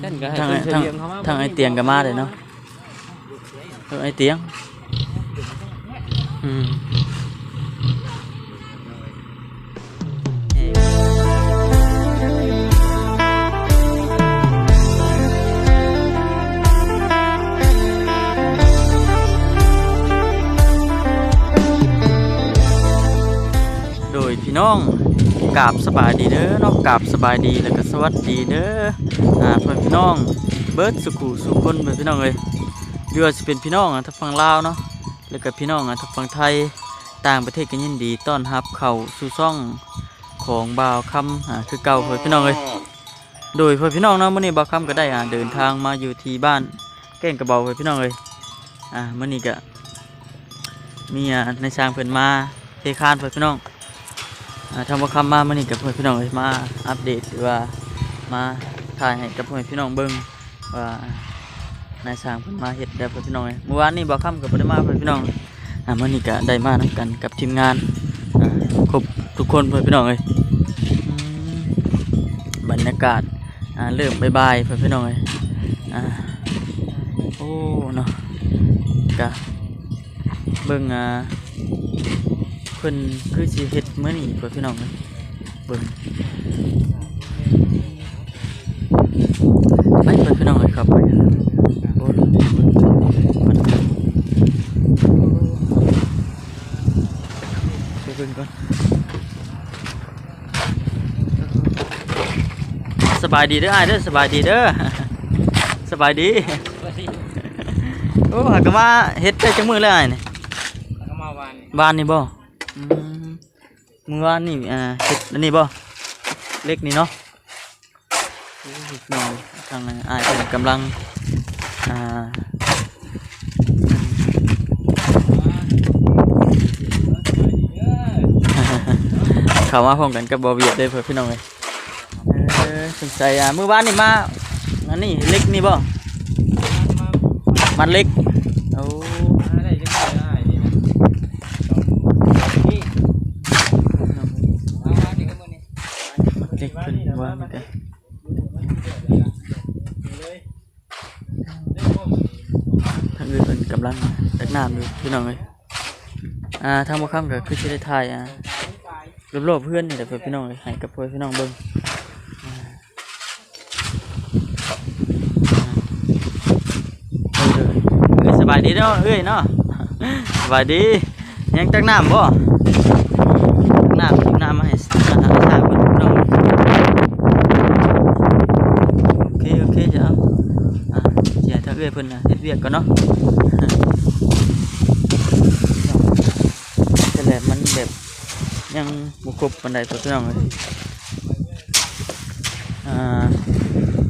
ท่านก็ให้ทางเพิ่นทางเฉลียงเข้ามาทางไอ้เตียงก็มาเลยเนาะทางไอ้เตียงอืมโดยพี่น้อง กราบสบายดีเด้อเนาะกราบสบายดีแล้วก็สวัสดีเด้ออ่าเพื่อนพี่น้องเบิร์ดสุขุสุขคนเพื่อนพี่น้องเลยเรือสิเป็นพี่น้องอะทั้งฝั่งลาวเนาะแล้วก็พี่น้องอะทั้งฝั่งไทยต่างประเทศก็ยินดีต้อนรับเข้าสู่ซ่องของบ่าวคำอ่าคือเก่าเพื่อนพี่น้องเลยโดยเพื่อนพี่น้องเนาะมื่อนี้บ่าวคำก็ได้อ่าเดินทางมาอยู่ที่บ้านแก่งกระเบาเพื่อนพี่น้องเลยอ่ามื่อนี้ก็มีอ่าในช้างเพิ่นมาเทคานเพื่อนพี่น้อง ทำว่าคำมามื่อนี้กับเพื่อนพี่น้องเลยมาอัปเดตหรือว่ามาถ่ายให้กับเพื่อนพี่น้องเบิ้งว่านายสางเพิ่นมาเฮ็ดแล้เพื่อนพี่น้องเลยเมื่อวานนี้บ่ค่ำกับบ่ได้มาเพื่อนพี่น้องอ่ามื่อนี้ก็ได้มานํกันกับทีมงานอ่าครบทุกคนเพื่อนพี่น้องเลยบรรยากาศอ่าเริ่มบายๆเพื่อนพี่น้องเลยอ่าโอ้เนาะกะเบิ่งอ่า พิ่นคือสิเฮ็ดมื้อนี้เพื่อนพี่น้องเอ้ยเบิ่งไปเพื่อนพี่น้องเลยครับไปโอ้ยไปเบิ่งก่อนสบายดีเด้ออ้ายเด้อสบายดีเด้อสบายดีโอ้หากนมาเฮ็ดได้จังมื้อแล้วอ้ายนี่เข้ามาวันบ้านนี่บ่อืม มือวานนี่อ่าเฮ็ดอันนี้บ่เล็กนี่เนาะน้องทางอายเพิ่นกำลังอ่าเข้ามาพร้อมกันกับบ่เวียดเลยเพื่อนพี่น้องเอ้ยสงสัยอ่ามื้อวานนี่มาอันนี้เล็กนี่บ่มันเล็ก โอ้ อะไรจังได้นี่นะนี่เอามาดิครับมื้อนี้ เล็กขึ้นว่าไม่ได้ ทางอื่นเป็น กำลังตักน้ำอยู่พี่น้องเลยอ่าทางบ่ค่ำก็คือสิได้ถ่ายอ่ารอบๆเพื่อนนี่แหละเพื่อนพี่น้องเลยให้กับเพื่อนพี่น้องเบิ่งอ่าอ่าเบิ่งเด้ยสบายดีเนาะเอ้ยเนาะสบายดียังตักน้ำบ่ตักน้ำตักน้ำมาให้อาหารทางเพิ่นพี่น้องโอเคโอเคจ้ะเอาอ่า เสียทางเอ้ยเพิ่นน่ะเฮ็ดเวียกก่อนเนาะแต่แหลมันแบบยังบุครบปันไดตัวพี่น้องเลยอ่า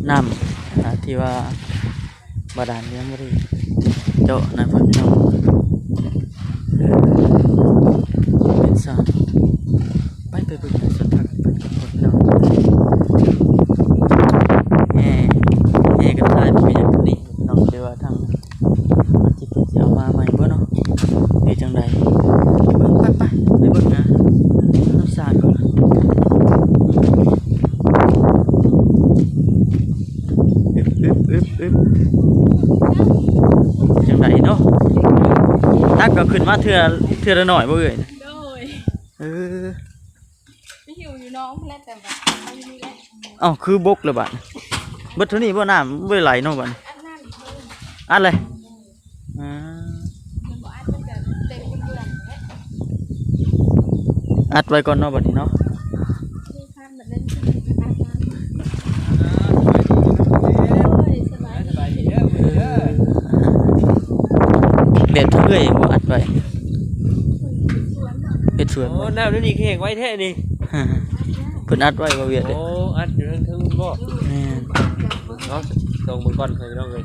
น้ำที่ว่าบาดาลยังไม่ได้เจาะนะพ่อพี่น้องเป็นสารไปไปเบิ่งในสุดทางเป็นกับพ่อพี่น้องแง่แง่กับทายมันเป็นอย่างนี้น้องเรียกว่าทางมันจิตจะเอามาใหม่บ่เนาะหรือจังใด ไปเบิ่งไปไปไปเบิ่งนะน้ำสาดก่อนอึบอึบอึบอึบจังไดเนาะ ตักก็ขึ้นมาเทื่อเทื่อละหน่อยบ่เอ่ยโดยเออไม่หิวอยู่น้องเพื่อนแต่แบบไม่มีแล้วเอ้าคือบกเลยบัดเบิดเท่านี้บ่น้ำบ่ไหลเนาะบัดอันนั้นเพิ่มอันเลยอ่ามันบอกอันมันจะเต็มเป็นเดือนเนี่ยอัดไว้ก่อนเนาะบัดนี้เนาะ คือขั้นแบบนั้นคืออันนั้นโอ้ยสบาย สบายดีเด้อมื้อนี้เด้อ เด็ดเอ้ยบ่อัด ไว้สวนเนาะเฮ็ดสวนโอ้บ่น้ำนี่แข็งไว้แท้นี่เพิ่นอัดไว้บ่เวียดเด้โอ้อัดอยู่ทางทึ่งบ่แม่นเนาะส่งมือก่อนให้น้องเลย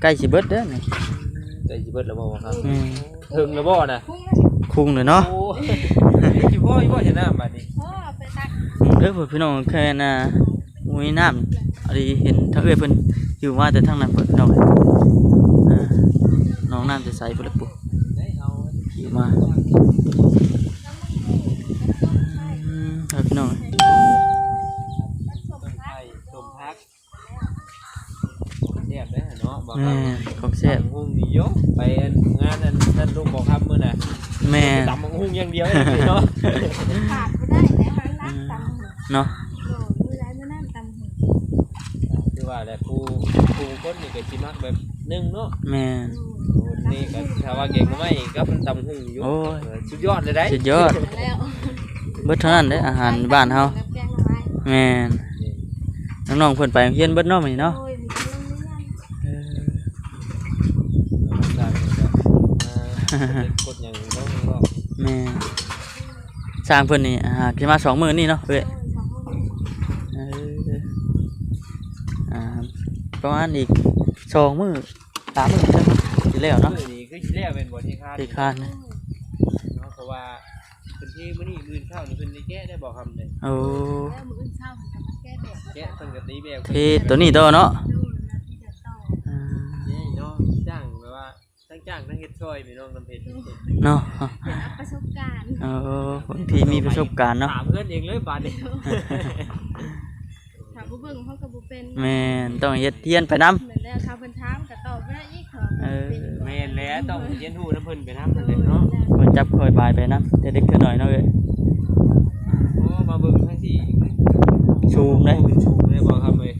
ใกล้สิเบิดเด้อนี่ใจสิเบิดแล้วบ่ครับอืมถึงแล้วบ่น่ะพุ่งนะคุงเลยเนาะโอ้ยสิพ่ออีบ่จะน้ำบัดนี้พ่อไปตักเอ้ยพี่น้องแค่น่ะมุ้ยน้ำอันนี้เห็นทั้งเอ้ยเพิ่นอยู่มาแต่ทั้งนั้นเพิ่นพี่น้องอ่าน้องน้ำจะใสเพิ่นละปุ๊ขี่ มาอืมครับพี่น้องต้นไผ่ต้มพักบอกแม่ครับนของแซ่บตำหุ่งนี่โยไปงานนั้นนั่นลูกบอกครับมื้อน่ะแม่นตำหุ่งอย่างเดียวเลยเนาะขาดไม่ได้แล้วมันรักตำหูเนาะโดดมือไรมือนั่นตำหูคือว่าแหละครูครูคนนี่ก็สิมักแบบ นึงเนาะแม่น นี่ก็ถ้าว่าเก่งก็ไม่ก็มันตำหุ่งอยู่โอ้ยเออสุดยอดเลยได้สุดยอดแล้วเบิดเท่านั้นเด้ออาหารบ้านเฮากับแกงหน่อไม้แม่นน้องๆเพิ่นไปโรงเรียนเบิดเนาะมื้อนี้เนาะโอ้ยมีเรื่องนี้ยังเออ กดอย่างต้องรอบแม่นสร้างเพิ่นนี่อ่าสิมาสองมื้อนี่เนาะเอ้ยโอ้ยสองห้องเอออ่าประมาณอีก สองมื้อสามมื้อจังสิแล้วเนาะมื้อนี้คือสิแล้วเป็นบ่ที่คาดที่คาดนะเนาะเพราะว่าพื้นที่มื้อนี้มื้อเช้านี่เพิ่นได้แก้ได้บ่คำเลยโอ้แล้วมืออื่นเช้าผมจะมาแก้แบบแก้เพิ่นก็ตีแบบที่ตัวนี้ตัวเนาะดูนะที่จะต่ออ่านี่เนาะจ้างแบบว่าทั้งจ้างทั้งเฮ็ดช่วยพี่น้องน้ำเพชรเนาะเป็นอัพประสบการณ์เออบางทีมีประสบการณ์เนาะถามเพื่อนเองเลยบาดนี้ ถามผู้เบิ่งเขากับผู้เป็นแม่นต้องเฮ็ดเทียนไปนํเหมือนแล้วเขาเป็นถามกับตอบไม่ได้อีกเขาเออแม่นแล้วต้องเรียนรู้น้ำเพิ่นไปนำนั่นแหละเนาะเพิ่นจับคอยบายไปนํแต่เด็กเท่าน้อยเนาะเอ้ยโอ้มาเบิ่งทั้งสี่ชูงเลยชูงเลยบ่ครับเอ้ย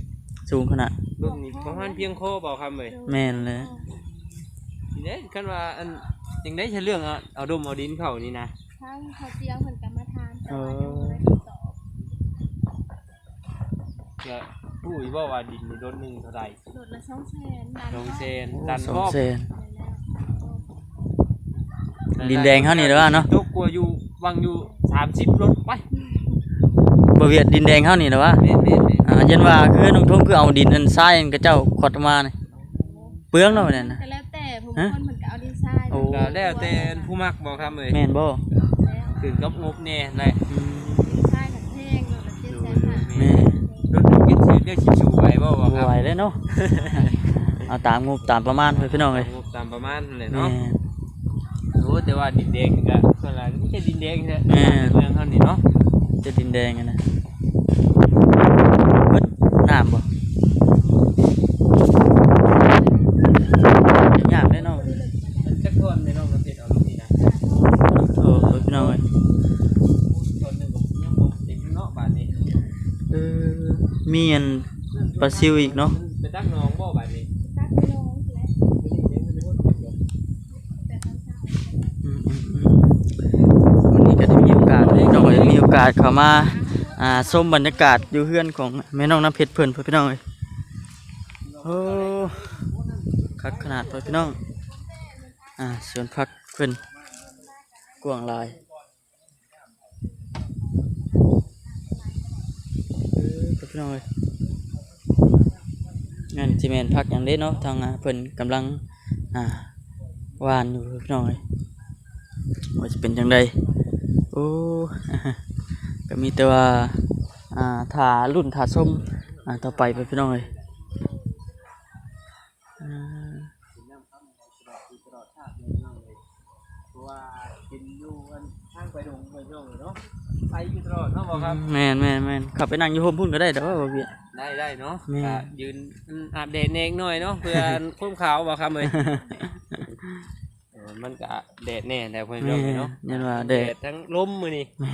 สูงขนาดเบิ่งนี่ประมาณเพียงโคบ่ครับเอ้ยแม่นเลยนี่เด้คันว่าอันจังได้ใช้เรื่องเอาเอาดมเอาดินเข้านี่นะทั้งเขาเตียงเหมือนกันมาทานแต่ว่ายังไม่ได้คำตอบ ก็ผู้อีบ่ว่าดินนี่รถหนึงเท่าใดโดดละสองแสนดันลงเซนโอ้ดันสองรอบเซน ดินแดงเฮานี่เด้อเนาะตกกลัวอยู่วางอยู่30รถไปบ่เวียดดินแดงเฮานี่เด้อวะแม่นๆๆอ่ายันว่าคือน้องทงคือเอาดินอันทรายอันกระเจ้าขดมานี่เปลืองเนาะนั่นน่ะก็แล้วแต่ผมฮะคนเหมือนกับเอาดีไซน์โอ้ ก็แล้วแต่ผู้มักบ่ครับเอ้ยแม่นบ่แล้วขึ้นกับงบแน่แหละอืม งกินสิเรียกชิชูไหวบ่บ่คบ่รับไหวเลยเนาะ เอาตามงบตามประมาณเพิ่นพี่น้องเอ้ยงบตามประมาณนั่นแหละแม่เนาะโอ้แต่ว่าดินแดงนี่ก็ส่วนหลายนี่จะดินแดงแท้แม่เมืองเท่านี้เนาะจะดินแดงอะนะเบิดน้ำบ่ยากได้เนาะ มันจักทวนในน้องประเทศเอาลูกนี่นะ โอ้เพิ่นพี่น้องเอ้ย ทวนหนึงก็ยังบ่เต็มเนาะบาดนี้ เออ มีอันปลาซิวอีกเนาะไปตักหน้องบ่บาดนี้ตักไปลงแล้วนี่ยังบ่ได้เต็มแต่ตอนเช้าอืมอืมอืมวันนี้ก็ได้มีโอกาสได้น้องก็ได้มีโอกาสเข้ามาอ่าชมบรรยากาศอยู่เฮือนของแม่น้องน้ำเพชรเพิ่นเพื่อนพี่น้องเอ้ยโอ้คักขนาดเพื่อนพี่น้องอ่าสวนพักเพิ่นกว้างหลายเออเพี่น้องเอ้นจิแมนพักอย่างเด้เนาะทางเพิ่นกำลังอ่าหวานอยู่พี่น้องเอ้ยว่าจะเป็นจังไดโอ้ก็มีแต่ว่าอ่าถารุ่นถาส้มอ่าต่อไปไปพี่น้องเอ้ยอ่า ว่าเป็นอยู่อันทางไปดงไปช่องเนาะไปอยู่ตลอดเนาะบ่ครับ แม่นแม่นแม่นขับไปนั่งอยู่โฮมพุ่นก็ได้แต่ว่าบ่เบียดได้ได้เนาะแม่ก็ยืนอาบแดดเองหน่อยเนาะเพื่อพุ่มขาวบ่ครับเอ้ยเออมันก็แดดแน่แต่เพื่อนแม่เราเลยเนาะยันว่าแดดทั้งลมมือนี่แม่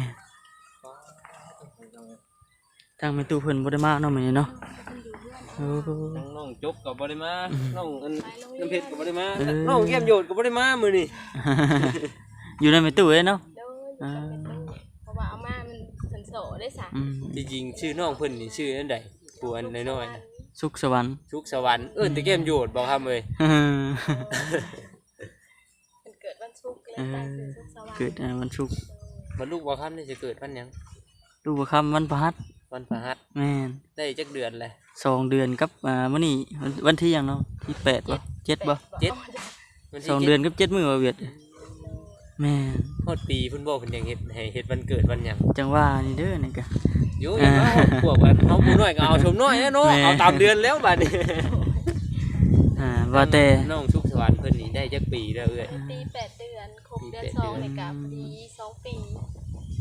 ทางแม่ตู้เพิ่นบ่ได้มาเนาะมื้อนี้เนาะโอ้ทั้ง น้องจุกกับบริมาน้องอันน้ำเพชรกับบริมาเออน้องเยี่ยมโยดกับบริมามือนี่อยู่ในแม่ตู้เอ้ยเนาะโดยจะเป็นตู้เพราะว่าเอามามันสันโสได้สะอืมจริงๆชื่อน้องเพิ่นนี่ชื่ออันใดปวนน้อยๆนะสุขสวรรค์ชุกสวรรค์เออแต่เกมโยดบอกครับเลยมันเกิดวันศุกร์เลยตั้งชื่อศุกร์สว่างเกิดอ่าวันศุกร์มันลูกบอกครับนี่จะเกิดวันหยังลูกบ่คำวันพฤหัสวันพฤหัสแม่นได้จักเดือนเลย สองเดือนกับอ่ามื้อนี้วันวันที่หยังเนาะที่แปดบ่เจ็ดบ่เจ็ดวันที่สองเดือนกับเจ็ดมื้อบ่เวียดแม่นฮอดปีเพิ่นบอกเพิ่นยังเฮ็ดให้เฮ็ดวันเกิดวันหยังจังว่านี่เด้อนี่ก็ อยู่อย่างเนาะพวกกันเฮาผู้น้อยก็เอาชมน้อยนะเนาะแม่ เอาตามเดือนแล้วบัดนี้อ่าว่าแต่น้องชุกสวรรค์เพิ่นนี่ได้จักปีแล้วเอ้ยปีแปดเดือนครบเดือนปีแปดสองเดือนในกับพอดีสองปี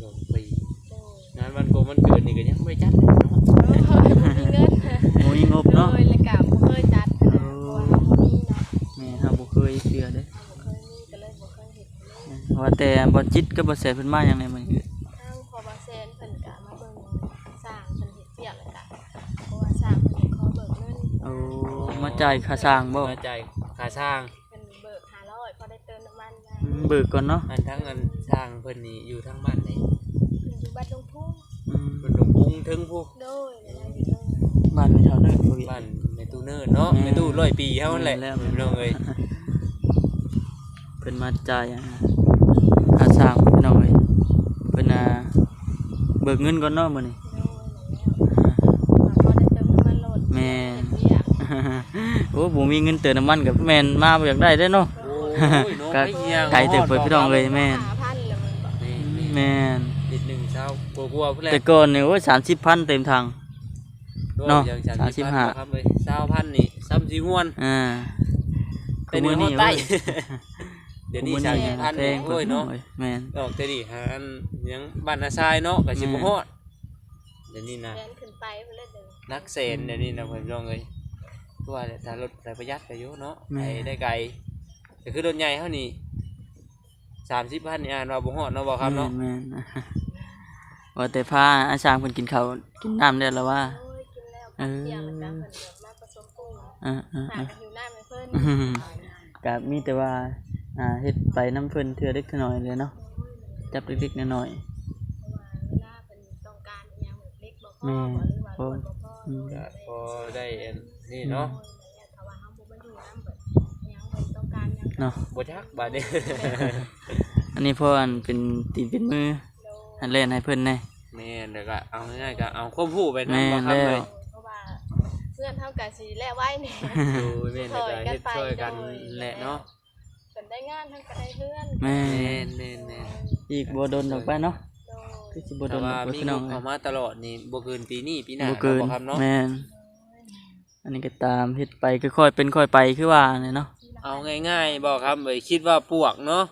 สองปี โดยงานวันโกมันเกิดนี่ก็ยังไม่จัดเลยเนาะ โมยงบเนาะยและกะบ่เคยจัดเพราะว่าเราบมีเนาะแม่เราบุเคยเสือเด้อบ่เคยมีก็เลยบ่เคยเฮ็ดเลยว่าแต่บ่จิตก็บ่แสเพิ่นมาหยังได้มื้อนี้งพอบาเซนเพิ่นกะมาเบิ่งสร้างเพิ่นเฮ็ดเปียกแล้วกะเพราะว่าสร้างเนขอเบิกเงินเอามาจ่ายค่าสร้างบ่มาใจายค่าสร้างเพิ่นเบิก500พอได้เติมน้ำมันมาเบิกก่อนเนาะอันทั้งเงินสร้างเพิ่นนี้อยู่ทั้งบ้านไหนเพิ่นอยู่บ้านตงทุ่งเพิ่นลงพุ่งถึงพุกโดย บ้านไปเท่าเด้อบ่เวียบ้านแม่ตู้เนิร์ดเนาะแม่แม่ตู้ร้อยปีเฮานั่นแหละแม่นแล้วพี่น้องเอ้ยเพิ่นมาจ่ายอ่าค่าสร้างพี่น้องเอ้ยเพิ่นน่ะเบิกเงินก่อนเนาะมื้อนี้โดยแล้วพอได้เติมน้ำมันรถแม่นเฮ็ดเวียกโอ้บ่มีเงินเติมน้ำมันก็แม่นมาบ่อยากได้เด้อเนาะ โอ้ยเนาะก็ไปเยี่ยมไกลเติบเพิ่นพี่น้องเอ้ยแม่น5,000แล้วมันบอกนี่นี่แม่นนิดหนึงเช้ากลัวๆพุ่นแหละแต่ก่อนนี่โอ้ย30,000 เต็มทาง เนาะยังสามสิบห้าครับเลย20,000นี่ซ้ำสิม่วนอ่าแต่นี่มื้อนี้เฮาใต้เดี๋ยวนี้มื้อสามนี้สิบพันแพงโอ้ยเนาะแม่นออกแต่ดิหาอันหยังบ้านนาทรายเนาะก็สิบ่ฮอดเดี๋ยวนี้นะแม่นขึ้นไปเพิ่นเลยเด้อนักเซนเดี๋ยวนี้นะเพิ่นลองเลยคือว่าแต่ถ้ารถไฟประหยัดก็อยู่เนาะแม่ไปได้ไกลแต่คือรถใหญ่เท่านี้30,000นี่อ่านว่าบ่ฮอดเนาะบ่ครับเนาะแม่นแม่นว่าแต่พาอาจารย์เพิ่นกินข้าวกินน้ำได้แล้วว่าโอ้ยกินแล้ว เออเที่ยงแล้วก็เพิ่นก็มาผสมปรุงอ่าอ่าหาอ่ากันอยู่น้ำให้เพิ่นอืมก็มีแต่ว่าอ่าเฮ็ดไปน้ำเพิ่นเทื่อเล็กเทื่อน้อยเลยเนาะจับเล็กๆน้อยเพราะว่าเวลาเพิ่นต้องการอิหยังแบบเล็กบ่พแม่อบ่หรือว่าพอคนบ่พออืมก็พอได้อันนี่เนาะถ้าว่าเฮาบ่บรรลุน้ำเบิดอิหยังเพิ่นต้องการหยังๆเนาะบ่จักบาดนี้ อันนี้เพราะอันเป็นตีนเป็นมือโดอันเล่นให้เพิ่นแน่ แม่นแล้วก็เอาง่ายๆก็เอาควบคู่ไปแม่นำบ่ครับแล้วเลยเพราะว่าเพื่อนเฮาก็สิแลไว้นี่ดูแม่นแล้วก็เฮ็ดช่วยกันแหละเนาะเพิ่นได้งานเพิ่นก็ได้เพื่อนแม่แม่นแม่นแม่นอีกบ่โดนดอกไปเนาะโดคืยอสิบ่โดแต่นดอว่ากไปมีพี่น้องงบเอ้เข้ายมาตลอดนี่บ่เกินปีนี้ปีหน้าบ่เกินครับเนาะแม่นอันนี้ก็ตามเฮ็ดไปค่อยๆเป็นค่อยไปคือว่าเนี่ยเนาะเอาง่ายๆบอกครับเอ้ยคิดว่าปวกเนาะ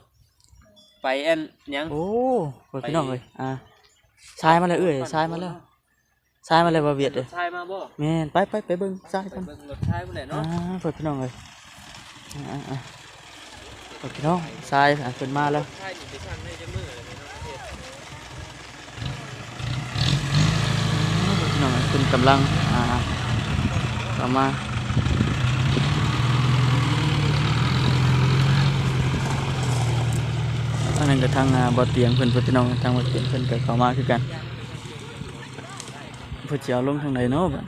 ไปอันหยัง โอ้เปิดพี่น้องเอ้ยอ่าทรายมาเลยเอ้ยทรายมาแล้ว ทรายมาเลยบ่เวียดเอ้ยชายมาบ่แม่นไปไปไปเบิ่งทรายไปกันเบิ่งรถชายพุ่นแหละอ่าเนาะเปิดพี่น้องเอ้ยอ่าอ่าเปิดพี่น้องทรายอะขึ้นมาแล้ว ชายนี่ไปช่างได้จะมือเลยเนาะเฮ็ดพี่น้องคุณกำลังอ่าเข้ามาอันนั้นก็ทางอ่าบ่อเตียงเพิ่นเพิ่นพี่น้องทางบ่อเตียงเพิ่นก็เข้ามาคือกัน เพิ่นสิเอาลงทางไหนเนาะบัด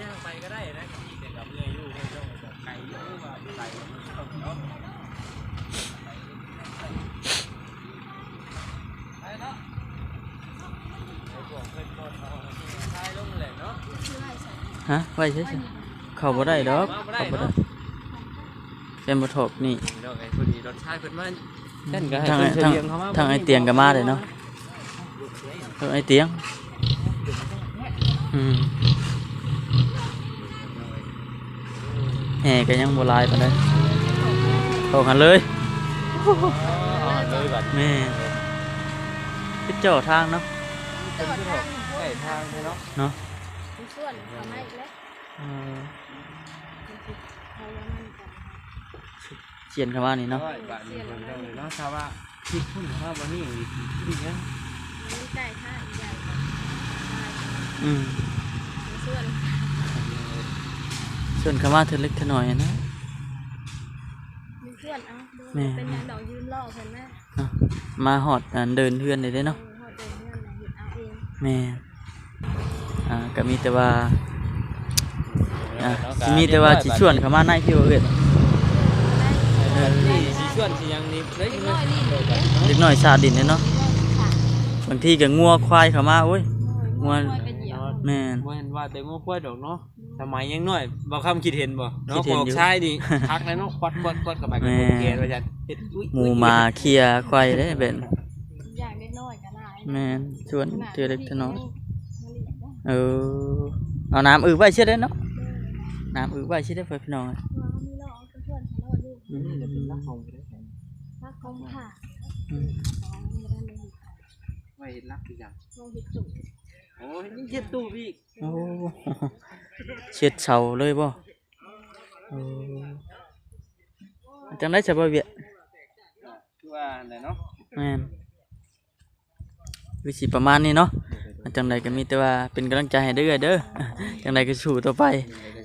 ย่างไปก็ได้นะขี่แต่กับเรืออยู่เนี่ยต้องแบบไกลเยอะว่าไกลเนาะไปเนาะไอ้พวกเพิ่นบ่เอาชายลงเลยเนาะ ฮะไว้ใช่ๆเข้าบ่ได้ดอกเข้าบ่ได้แค่บ่ถกนี่ ดอกไอ้คนนี้รถชายเพิ่นมาเช่นก็ให้ ทาง เพิ่ ไอ้ นเส ทาง ลียงเข้ามา ทางไอ้เตียงก็มาเลยเนาะทางไอ้เตียงอืม แห่ก็ยังบ่หลายปานใดเข้ากันเลยอ๋อเลยบัดแม่ไปเจ่อทางเนาะจอดทางใกล้ทางเนาะเนาะมีส่วนทำให้อีกแล้วเออเอาแล้วมันก็เขียนคำว่านี่เนาะร้อยบาทนี่เพิ่นต้องเลยเนาะถ้าว่าคิดพุ่นว่าบ่นี่อีกอีกนะมันใกล้ท่าอีกอย่างก็อืมมี ส่วนส่วนคำว่าเธอเล็กเธอหน่อยนะมีส่วนเอาดูแม่เป็นหยังดอกยืนรอเพิ่นแม่เนาะมาหอดอันเดินเพื่อนเลยเด้เนาะเออเฮาเดินเฮือนน่ะเฮ็ดเอาเองแม่อ่าก็มีแต่ว่าอ่าสิมีแต่ว่าสิชวนเขามาในที่ว่าเอิ้นเออนี่สิชวนสิหยังนี่เฮ้ยเด็กเงิน้นอยนี่เด็กเด้เล็กน้อยชาดินเนี่ยเนาะบางทีก็งัวควายเขามาโอ้ยม่วนไปเหยียบ แม่น บ่เห็นว่าแต่งูควายดอกเนาะสมัยยังน้อยบ่คำคิดเห็นบ่คิเนาะดเห็นบอกอยู่ชายดิทักแล้วเนาะควัดควัดควัดกับไปกับแม่คนเกณฑ์ว่าจันเฮ็ดอุ้ยหมูมาเคลียร์ควายได้เบ็นอย่างเด็กน้อยก็หลายแม่นชวนเทือเล็กเทือน้อยมาเลี้ยงได้เออเอาน้ำอึไว้เชื่อได้เนาะน้ำอึไว้เชื่อได้เพื่อนพี่น้องว่ามีรอเอาเพื่อนๆเขารออยู่อืมรักของค่ะอืมของนี่ได้เลยไว้รักอีกอย่างลงหิดสุด โอ้ยนี่เฮ็ดตู้พี่โอ้เช็ดเสาเลยบ่โอ้จังได้จะบ่เวียดคือว่าไหนเนาะแม่นวิสิประมาณนี้เนาะจังใดก็มีแต่ว่าเป็นกำลังใจให้เด้อเด้อจังใดก็สู้ต่อไป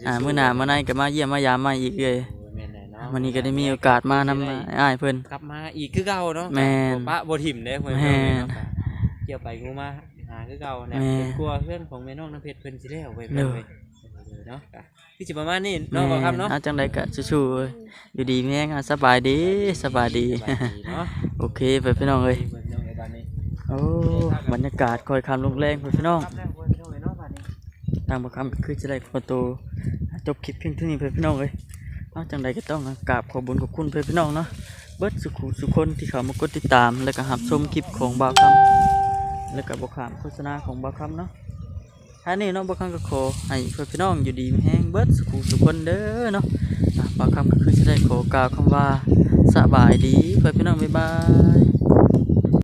อ่ามื้อหน้ามื้อไหนก็มาเยี่ยมมายามมาอีกเอ้ยแม่นแน่เนาะวันนี้ก็ได้มีโอกาสมานำอ้ายเพิ่นกลับมาอีกคือเก่าเนาะแม่นบ่ปะบ่ถิ่มเด้เพิ่นแม่นเนาะเกี่ยวไปงูมาหา คือเก่าแหละแม่นเป็นกลัวเพื่อนของแม่น้องน้ำเพชรเพิ่นสิแล้วเว้ยเด้เพิ่นอเว้ยเออเนาะก็คือสิประมาณนี้เนาะบ่ครับเนาะอ่จังใดก็สู้ๆเอ้ยอยู่ดีแม่งอะสบายดีสบายดี สบายดีเนาะโอเคไปพี่น้องเอ้ยเพิ่นน้องเอ้ยบัดนี้โอ้บรรยากาศคอยคำลงแรงไปพี่น้อง ครับแล้วเพิ่นน้องเอ้ยเนาะบัดนี้ทางประคำก็คือจะได้ขอตัวจบคลิปเพียงเท่านี้เพื่อนพี่น้องเลยนอกจากใดก็ต้องกราบขอบคุญขอบคุณเพื่อนพี่น้องเนาะเบิดสุขุสุคนที่เขามากดติดตามแล้วก็หับชมคลิปของบ่าวคำ แล้วก็บอกขามโฆษณาของบ่าคำเนาะท่านี้เนาะบ่าคำก็ขอให้เพื่อนพี่น้องอยู่ดีมีแห้งเบิดสุขุสุคนเด้อเนาะบ่าคำก็คือจะได้ขอกล่าวคำว่าสบายดีเพื่อนพี่น้องบ๊ายบาย